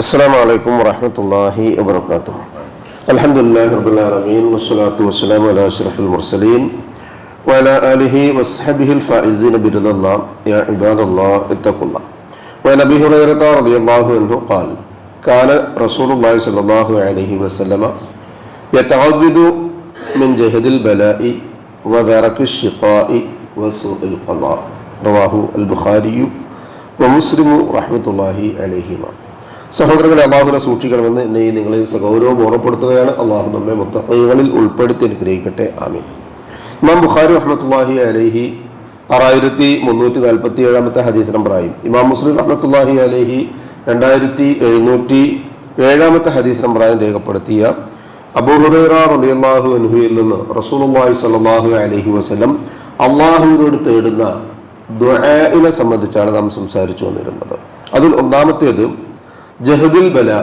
السلام عليكم ورحمة الله وبركاته. الحمد لله رب العالمين والصلاة والسلام على أشرف المرسلين وعلى آله وصحبه الفائزين برضا الله. يا عباد الله اتقوا الله. وعن أبي هريرة رضي الله عنه قال كان رسول الله صلى الله عليه وسلم يتعوذ من جهد البلاء وذرك الشقاء وسوء القضاء. رواه البخاري ومسلم رحمة الله عليهما. സഹോദരങ്ങളെ അള്ളാഹുനെ സൂക്ഷിക്കണമെന്ന് എന്നെ ഈ നിങ്ങളെ സഗൗരവം ഓർമ്മപ്പെടുത്തുകയാണ്. അള്ളാഹു നമ്മെ മുത്തങ്ങളിൽ ഉൾപ്പെടുത്തി അനുഗ്രഹിക്കട്ടെ. ആമീൻ. ഇമാം ബുഖാരി റഹ്മത്തുല്ലാഹി അലഹി ആറായിരത്തി മുന്നൂറ്റി നാൽപ്പത്തി ഏഴാമത്തെ ഹദീസ് നമ്പറായും. ഇമാം മുസ്ലിം റഹ്മത്തുല്ലാഹി അലഹി രണ്ടായിരത്തി എഴുന്നൂറ്റി ഏഴാമത്തെ ഹദീസ് നമ്പറായും രേഖപ്പെടുത്തിയ അബൂഹുറൈറ അൻഹുവിൽ നിന്ന് റസൂലുള്ളാഹി സ്വല്ലല്ലാഹു അലൈഹി വസല്ലം അള്ളാഹുവിനോട് തേടുന്ന ദുആഇനെ സംബന്ധിച്ചാണ് നാം സംസാരിച്ചു വന്നിരുന്നത്. അതിൽ ഒന്നാമത്തേത് ജഹദിൽ ബലാ.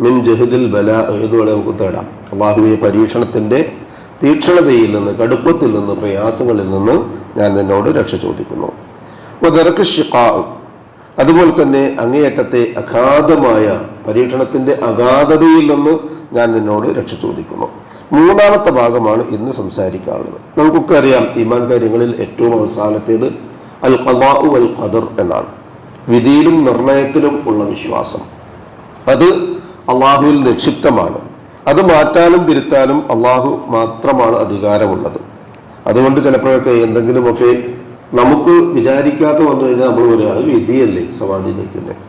മിൻ ജഹദുൽ നമുക്ക് തേടാം തീക്ഷണതയിൽ നിന്ന് കടുപ്പത്തിൽ നിന്ന് പ്രയാസങ്ങളിൽ നിന്ന് ഞാൻ നിന്നോട് രക്ഷ ചോദിക്കുന്നു. അതുപോലെ തന്നെ അങ്ങേയറ്റത്തെ അഗാധമായ പരീക്ഷണത്തിന്റെ അഗാധതയിൽ നിന്ന് ഞാൻ നിന്നോട് രക്ഷ ചോദിക്കുന്നു. മൂന്നാമത്തെ ഭാഗമാണ് ഇന്ന് സംസാരിക്കാനുള്ളത്. നമുക്കൊക്കെ അറിയാം ഈമാൻ കാര്യങ്ങളിൽ ഏറ്റവും അവസാനത്തേത് അൽ ഖദാഉ അൽ ഖദർ എന്നാണ്. വിധിയിലും നിർണയത്തിലും ഉള്ള വിശ്വാസം. അത് അള്ളാഹുവിൽ നിക്ഷിപ്തമാണ്. അത് മാറ്റാനും തിരുത്താനും അള്ളാഹു മാത്രമാണ് അധികാരമുള്ളത്. അതുകൊണ്ട് ചിലപ്പോഴൊക്കെ എന്തെങ്കിലുമൊക്കെ നമുക്ക് വിചാരിക്കാത്ത വന്നു കഴിഞ്ഞാൽ നമ്മൾ പറയാം അത് വിധിയല്ലേ സമാധിനിക്കുന്നത്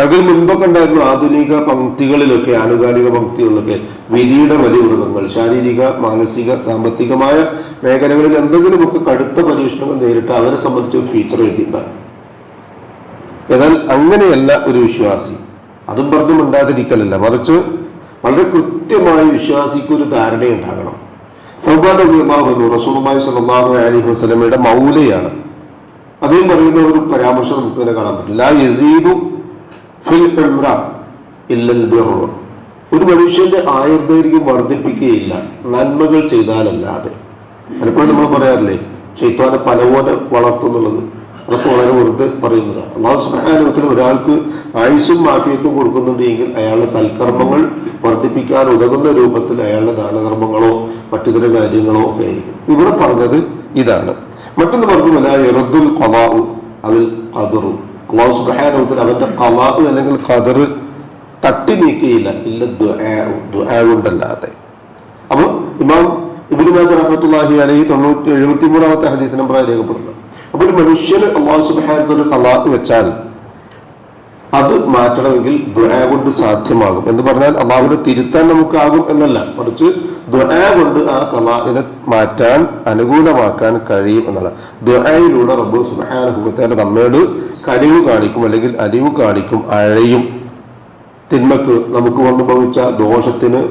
അതിൽ മുൻപൊക്കെ ഉണ്ടായിരുന്നു ആധുനിക പങ്ക്തികളിലൊക്കെ ആനുകാലിക പങ്ക്തികളിലൊക്കെ വിധിയുടെ വലിയ മൃഗങ്ങൾ ശാരീരിക മാനസിക സാമ്പത്തികമായ മേഖലകളിൽ എന്തെങ്കിലുമൊക്കെ കടുത്ത പരീക്ഷണങ്ങൾ നേരിട്ട് അവരെ സംബന്ധിച്ച് ഫീച്ചർ എഴുതിയിട്ടുണ്ടാകും എന്നാൽ അങ്ങനെയല്ല ഒരു വിശ്വാസി. അതും പറഞ്ഞും ഉണ്ടാതിരിക്കലല്ല മറിച്ച് വളരെ കൃത്യമായി വിശ്വാസിക്ക് ഒരു ധാരണയുണ്ടാകണം സൗബാനു റസൂലുള്ളാഹി സ്വല്ലല്ലാഹു അലൈഹി വസല്ലമയുടെ മൗലയാണ്. അദ്ദേഹം പറയുന്ന ഒരു പരാമർശം നമുക്ക് തന്നെ കാണാൻ പറ്റും. ലാ യസീദു ഫിൽ ഒരു മനുഷ്യന്റെ ആയുർദൈർഘ്യം വർദ്ധിപ്പിക്കുകയില്ല. നന്മകൾ ചെയ്താലല്ലാതെ. പലപ്പോഴും നമ്മൾ പറയാറില്ലേ ചെയ്താൽ പലപോലെ വളർത്തുന്നുള്ളത്. അതൊക്കെ വളരെ വെറുതെ പറയുന്നതാണ്. അള്ളാഹു സുബ്ഹാനഹു ഒരാൾക്ക് ആയുസും മാഫിയത്തും കൊടുക്കുന്നുണ്ടെങ്കിൽ അയാളുടെ സൽക്കർമ്മങ്ങൾ വർദ്ധിപ്പിക്കാൻ ഉതകുന്ന രൂപത്തിൽ അയാളുടെ ദാനധർമ്മങ്ങളോ മറ്റിതര കാര്യങ്ങളോ ഒക്കെ ആയിരിക്കും. ഇവിടെ പറഞ്ഞത് ഇതാണ്. മറ്റൊന്ന് പറഞ്ഞുമല്ല എറുദ്ദുൽ കലാവു അവൽ കതറു അള്ളാഹു സുബ്ഹാനഹു അവന്റെ കലാവ് അല്ലെങ്കിൽ കതർ തട്ടി നീക്കുകയില്ല ഇല്ല ദുണ്ടല്ലാതെ അപ്പോൾ ഇമാം ഇബിൻ മാജ് റഹ്മത്തുള്ളാഹി അലൈഹി തൊണ്ണൂറ്റി എഴുപത്തി മൂന്നാമത്തെ ഹദീസ് നമ്പറായി രേഖപ്പെടുന്നത് അപ്പോൾ ഒരു മനുഷ്യന് അള്ളാഹു സുബ്ഹാനഹു ഖലാഖ് വെച്ചാൽ അത് മാറ്റണമെങ്കിൽ ദുആ കൊണ്ട് സാധ്യമാകും. എന്ന് പറഞ്ഞാൽ അള്ളാഹുവിനെ തിരുത്താൻ നമുക്കാകും എന്നല്ല. മറിച്ച് ദുആ കൊണ്ട് ആ കലാവിനെ മാറ്റാൻ അനുകൂലമാക്കാൻ കഴിയും എന്നല്ല. ദുആയിലൂടെ റബ്ബു സുബ്ഹാനഹു നമ്മയോട് കഴിവ് കാണിക്കും അല്ലെങ്കിൽ അരിവ് കാണിക്കും അഴയും. തിന്മക്ക് നമുക്ക് വന്നുഭവിച്ച ദോഷത്തിന്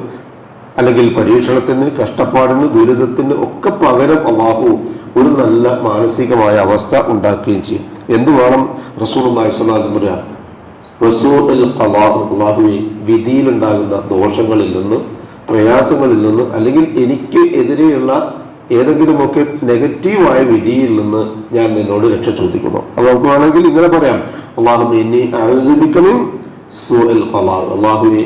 അല്ലെങ്കിൽ പരീക്ഷണത്തിന് കഷ്ടപ്പാടിന് ദുരിതത്തിന് ഒക്കെ പകരം അള്ളാഹു ഒരു നല്ല മാനസികമായ അവസ്ഥ ഉണ്ടാക്കുകയും ചെയ്യും. എന്ത് വേണം? റസൂൽ പറയാ റസൂൽ അള്ളാഹുവെ വിധിയിലുണ്ടാകുന്ന ദോഷങ്ങളിൽ നിന്ന് പ്രയാസങ്ങളിൽ നിന്ന് അല്ലെങ്കിൽ എനിക്ക് എതിരെയുള്ള ഏതെങ്കിലുമൊക്കെ നെഗറ്റീവായ വിധിയിൽ നിന്ന് ഞാൻ നിന്നോട് രക്ഷ ചോദിക്കുന്നു. അത് നമുക്ക് വേണമെങ്കിൽ ഇങ്ങനെ പറയാം അള്ളാഹു ഇനി ആരോപിക്കണം അള്ളാഹുവെ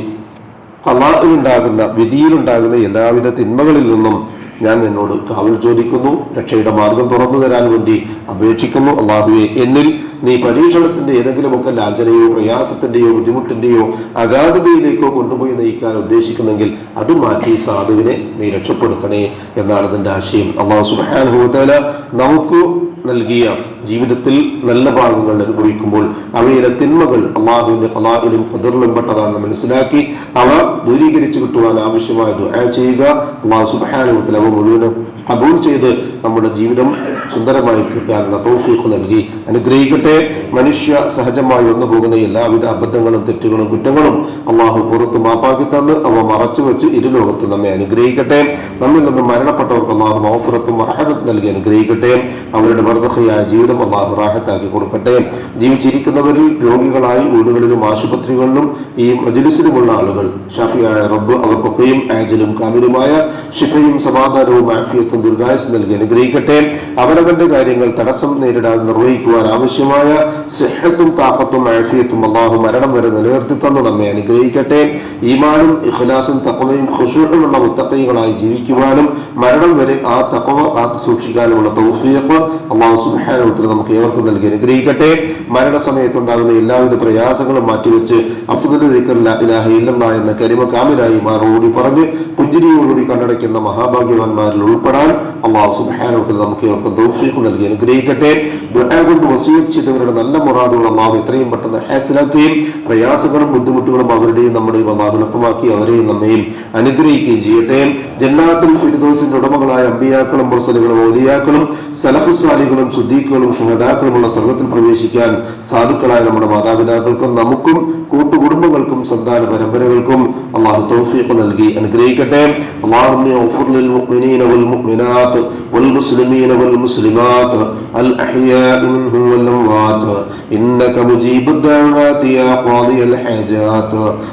കലാഇലുണ്ടാകുന്ന വിധിയിലുണ്ടാകുന്ന എല്ലാവിധ തിന്മകളിൽ നിന്നും ഞാൻ നിന്നോട് കാവൽ ചോദിക്കുന്നു രക്ഷയുടെ മാർഗം തുറന്നു തരാൻ വേണ്ടി അപേക്ഷിക്കുന്നു. അള്ളാഹുവെ എന്നിൽ നീ പരീക്ഷണത്തിന്റെ ഏതെങ്കിലുമൊക്കെ ലാഞ്ചനയോ പ്രയാസത്തിന്റെയോ ബുദ്ധിമുട്ടിന്റെയോ അഗാധതയിലേക്കോ കൊണ്ടുപോയി നയിക്കാൻ ഉദ്ദേശിക്കുന്നെങ്കിൽ അത് മാറ്റി സാധുവിനെ നീ രക്ഷപ്പെടുത്തണേ എന്നാണ് അതിന്റെ ആശയം. അള്ളാഹു സുബാനുഭവത്തേല നമുക്ക് നൽകിയ ജീവിതത്തിൽ നല്ല ഭാഗങ്ങൾ അനുഭവിക്കുമ്പോൾ അവയിലെ തിന്മകൾ അള്ളാഹുവിന്റെ ഫലാഹിലും ഫതറിലും പെട്ടതാണെന്ന് മനസ്സിലാക്കി അവ ദൂരീകരിച്ചു കിട്ടുവാൻ ആവശ്യമായ ദുആ ചെയ്യുക. അള്ളാഹു സുബാനുഭവത്തിൽ അവ മുഴുവനും കബൂൽ ചെയ്ത് നമ്മുടെ ജീവിതം സുന്ദരമായി തീർക്കാനുള്ള തോഫീഖ് നൽകി. അനുഗ്രഹിക്കട്ടെ. മനുഷ്യ സഹജമായി വന്നു പോകുന്ന എല്ലാവിധ അബദ്ധങ്ങളും തെറ്റുകളും കുറ്റങ്ങളും അള്ളാഹു പുറത്ത് മാപ്പാക്കി തന്ന് അവ മറച്ചു വെച്ച് ഇരുലോകത്ത് നമ്മെ അനുഗ്രഹിക്കട്ടെ. നമ്മിൽ നിന്ന് മരണപ്പെട്ടവർക്ക് അള്ളാഹു മൗഫറത്തും റഹമത്ത് നൽകി അനുഗ്രഹിക്കട്ടെ. അവരുടെ വർസഹയായ ജീവിതം അള്ളാഹു റാഹത്താക്കി കൊടുക്കട്ടെ. ജീവിച്ചിരിക്കുന്നവരിൽ രോഗികളായി വീടുകളിലും ആശുപത്രികളിലും ഈ മജ്ലിസിലുമുള്ള ആളുകൾ ഷാഫിയായ റബ്ബ് അവർക്കൊക്കെയും ആജലും കാമിലുമായ ഷിഫയും സമാധാനവും ആഫിയത്തും ഏവർക്കും ദീർഘായുസ് നൽകി അനുഗ്രഹിക്കട്ടെ. അവനവന്റെ കാര്യങ്ങൾ തടസ്സം നേരിടാതെ നിർവഹിക്കുവാൻ ആവശ്യമായ സിഹത്തും താക്കത്തും ആഫിയത്തും അള്ളാഹു മരണം വരെ നിലനിർത്തി തന്നു. നമ്മെ അനുഗ്രഹിക്കട്ടെ. ഈമാനും ഇഖ്ലാസും തക്കവയും ഖുഷൂഹുമുള്ള മുത്തക്കൈകളായി ജീവിക്കുവാനും മരണം വരെ ആ തക്കവ കാത്തു സൂക്ഷിക്കാനുമുള്ള തൗഫീഖ് അള്ളാഹു സുബ്ഹാനഹു നമുക്ക് ഏവർക്കും നൽകി അനുഗ്രഹിക്കട്ടെ. മരണസമയത്തുണ്ടാകുന്ന എല്ലാവിധ പ്രയാസങ്ങളും മാറ്റിവെച്ച് അഫ്ദൽ ഇലാഹ ഇല്ലല്ലാഹ് എന്ന കരിമ കാമിലായി മാറോടി പറഞ്ഞ് പുഞ്ചിരിയോടുകൂടി കണ്ണടയ്ക്കുന്ന മഹാഭാഗ്യവാന്മാരിൽ ഉൾപ്പെടാൻ അള്ളാഹു സുബ്ഹാനഹു വതആല നമുക്ക് ഇവർക്ക് ദൗഫീഖ് നൽകി അനുഗ്രഹിക്കട്ടെ. കൊണ്ട് വസീയത്ത് ചെയ്തവരുടെ നല്ല മുറാദുകൾ അള്ളാഹു എത്രയും പെട്ടെന്ന് ഹാസിലാക്കുകയും പ്രയാസങ്ങളും ബുദ്ധിമുട്ടുകളും അവരുടെയും നമ്മുടെയും അള്ളാഹു എളുപ്പമാക്കി അവരെയും നമ്മയും അനുഗ്രഹിക്കുകയും ചെയ്യട്ടെ. ജന്നാത്തുൽ ഫിർദൗസിന്റെ ഉടമകളായ അമ്പിയാക്കളും മുർസലുകളും ഓലിയാക്കളും സലഫുസാലികളും സുദ്ദീഖുകളും ഷുഹദാക്കളുമുള്ള സ്വർഗത്തിൽ പ്രവേശിക്കാൻ സാധുക്കളായ നമ്മുടെ മാതാപിതാക്കൾക്കും നമുക്കും കൂട്ടുകുടുംബങ്ങൾക്കും സന്താന പരമ്പരകൾക്കും അള്ളാഹു തൗഫീഖ് നൽകി അനുഗ്രഹിക്കട്ടെ അള്ളാഹുമ്മ ഗ്ഫിർ ലിൽ മുഅ്മിനീന വൽ മുഅ്മിനാത്ത് വൽ മുസ്ലിമീന വൽ മുസ്ലിമാത്ത് അൽ അഹ്യാഇ മിൻഹും വൽ അംവാത്ത് إنك مجيب الدعوات يا قاضي الحاجات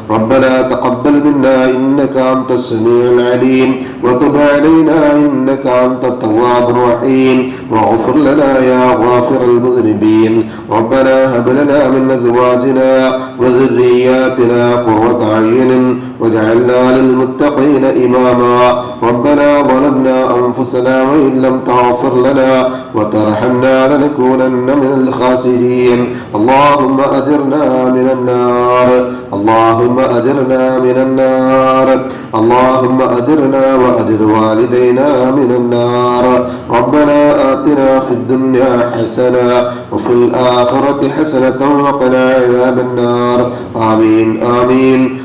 ربنا تقبل منا إنك أنت السميع العليم you وتب علينا إنك أنت التواب الرحيم. واغفر لنا يا غافر المذنبين. ربنا هب لنا من أزواجنا وذرياتنا قرة أعين واجعلنا للمتقين إماما. ربنا ظلمنا أنفسنا وإن لم تغفر لنا وترحمنا لنكونن من الخاسرين. اللهم أجرنا من النار. اللهم أجرنا من النار. اللهم أجرنا وأجر والدينا من النار. ربنا آتنا في الدنيا حسنة وفي الآخرة حسنة وقنا عذاب النار. آمين آمين.